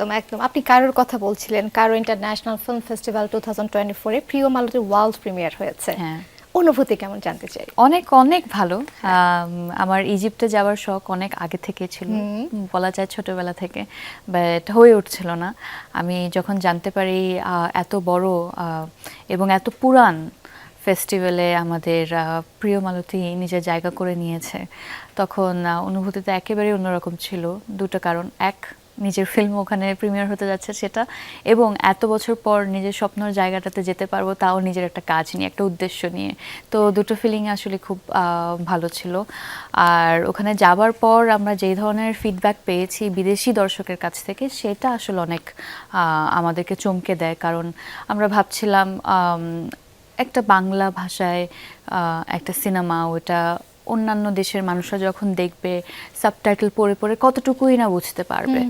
একদম একদম। আপনি কারোর কথা বলছিলেন কারও international film festival two thousand twenty ফোরে প্রিয় মালতীর ওয়ার্ল্ড প্রিমিয়ার হয়েছে। হ্যাঁ। অনুভূতি কেমন জানতে চাই? অনেক অনেক ভালো। আম, আমার ইজিপ্টে যাওয়ার শখ অনেক আগে থেকে ছিল। বলা যায় ছোটবেলা থেকে বাট হয়ে উঠছিল না। আমি যখন জানতে পারি এত বড় এবং এত পুরান ফেস্টিভ্যালে আমাদের প্রিয় মালতী নিজের জায়গা করে নিয়েছে তখন অনুভূতিটা একেবারেই অন্যরকম ছিল। দুটো কারণ। এক নিজের ফিল্ম ওখানে প্রিমিয়ার হতে যাচ্ছে সেটা, এবং এত বছর পর নিজের স্বপ্নের জায়গাটাতে যেতে পারব তাও নিজের একটা কাজ নিয়ে, একটা উদ্দেশ্য নিয়ে। তো দুটো ফিলিং আসলে খুব ভালো ছিল। আর ওখানে যাবার পর আমরা যেই ধরনের ফিডব্যাক পেয়েছি বিদেশি দর্শকের কাছ থেকে, সেটা আসলে অনেক আমাদেরকে চমকে দেয়। কারণ আমরা ভাবছিলাম একটা বাংলা ভাষায় একটা সিনেমা ওটা অন্যান্য দেশের মানুষরা যখন দেখবে সাবটাইটেল পড়ে পড়ে কতটুকুই না বুঝতে পারবে।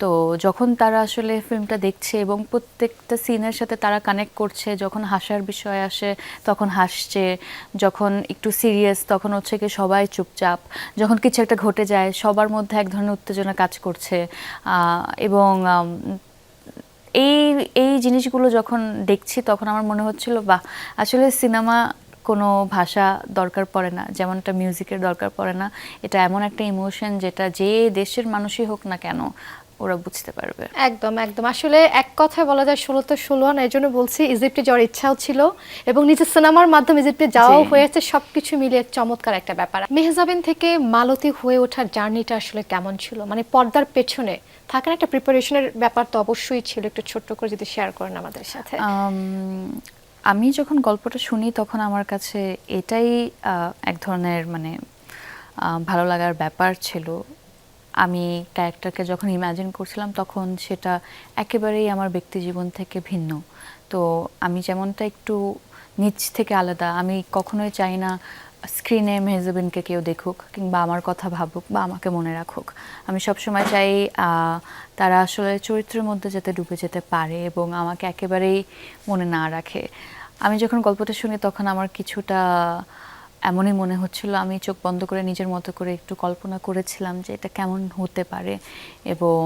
তো যখন তারা আসলে ফিল্মটা দেখছে এবং প্রত্যেকটা সিনের সাথে তারা কানেক্ট করছে যখন হাসার বিষয় আসে তখন হাসছে যখন একটু সিরিয়াস তখন হচ্ছে কি সবাই চুপচাপ যখন কিছু একটা ঘটে যায় সবার মধ্যে এক ধরনের উত্তেজনা কাজ করছে। আহ, এবং এই এই জিনিসগুলো যখন দেখছি তখন আমার মনে হচ্ছিল বাহ! আসলে সিনেমা কোনো ভাষা দরকার পড়ে না যেমনটা মিউজিকের দরকার পড়ে না এটা এমন একটা ইমোশন যেটা যে দেশের মানুষই হোক না কেন ওরা বুঝতে পারবে। একদম একদম। আসলে এক কথায় বলা যায় ষোলো তো ষোলো আনা এই জন্য বলছি ইজিপ্টে যাওয়ার ইচ্ছাও ছিল এবং নিজের সিনেমার মাধ্যমে ইজিপ্টে যাওয়াও। হয়েছে সবকিছু মিলিয়ে চমৎকার একটা ব্যাপার। মেহজাবিন থেকে মালতি হয়ে ওঠার জার্নিটা আসলে কেমন ছিল? মানে পর্দার পেছনে থাকার একটা প্রিপারেশনের ব্যাপার তো অবশ্যই ছিল একটু ছোট্ট করে যদি শেয়ার করেন আমাদের সাথে। আম, যখন গল্পটা শুনি তখন আমার কাছে এটাই এক ধরনের মানে ভালো লাগার ব্যাপার ছিল। আমি ক্যারেক্টারকে যখন ইমাজিন করছিলাম তখন সেটা একেবারেই আমার ব্যক্তি জীবন থেকে ভিন্ন। তো আমি যেমনটা একটু নিচ থেকে আলাদা আমি কখনোই চাই না স্ক্রিনে মেহজাবিনকে কেউ দেখুক কিংবা আমার কথা ভাবুক বা আমাকে মনে রাখুক, আমি সবসময় চাই তারা আসলে চরিত্রের মধ্যে যাতে ডুবে যেতে পারে এবং আমাকে একেবারেই মনে না রাখে। আমি যখন গল্পটা শুনি তখন আমার কিছুটা এমনই মনে হচ্ছিল, আমি চোখ বন্ধ করে নিজের মতো করে একটু কল্পনা করেছিলাম যে এটা কেমন হতে পারে এবং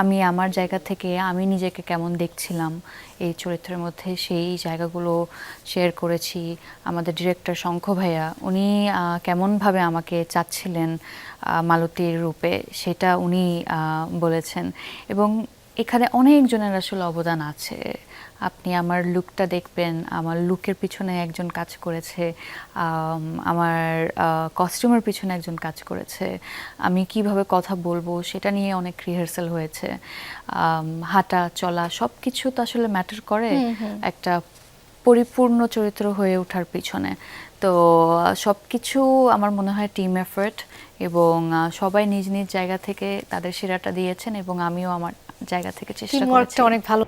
আমি আমার জায়গা থেকে আমি নিজেকে কেমন দেখছিলাম। এই চরিত্রের মধ্যে সেই জায়গাগুলো শেয়ার করেছি। আমাদের ডিরেক্টর শঙ্খ ভাইয়া, উনি কেমনভাবে আমাকে চাচ্ছিলেন মালতীর রূপে, সেটা উনি বলেছেন। এবং এখানে অনেকজনের আসলে অবদান আছে। আপনি আমার লুকটা দেখবেন আমার লুকের পিছনে একজন কাজ করেছে আম, আমার কস্টিউমের পিছনে একজন কাজ করেছে। আমি কীভাবে কথা বলব সেটা নিয়ে অনেক রিহার্সাল হয়েছে। হাঁটা চলা সব কিছু তো আসলে ম্যাটার করে একটা পরিপূর্ণ চরিত্র হয়ে ওঠার পিছনে। তো সব কিছু আমার মনে হয় টিম এফার্ট এবং সবাই নিজ নিজ জায়গা থেকে তাদের সেরাটা দিয়েছেন এবং আমিও আমার জায়গা থেকে চেষ্টা করেছি। অনেক ভালো।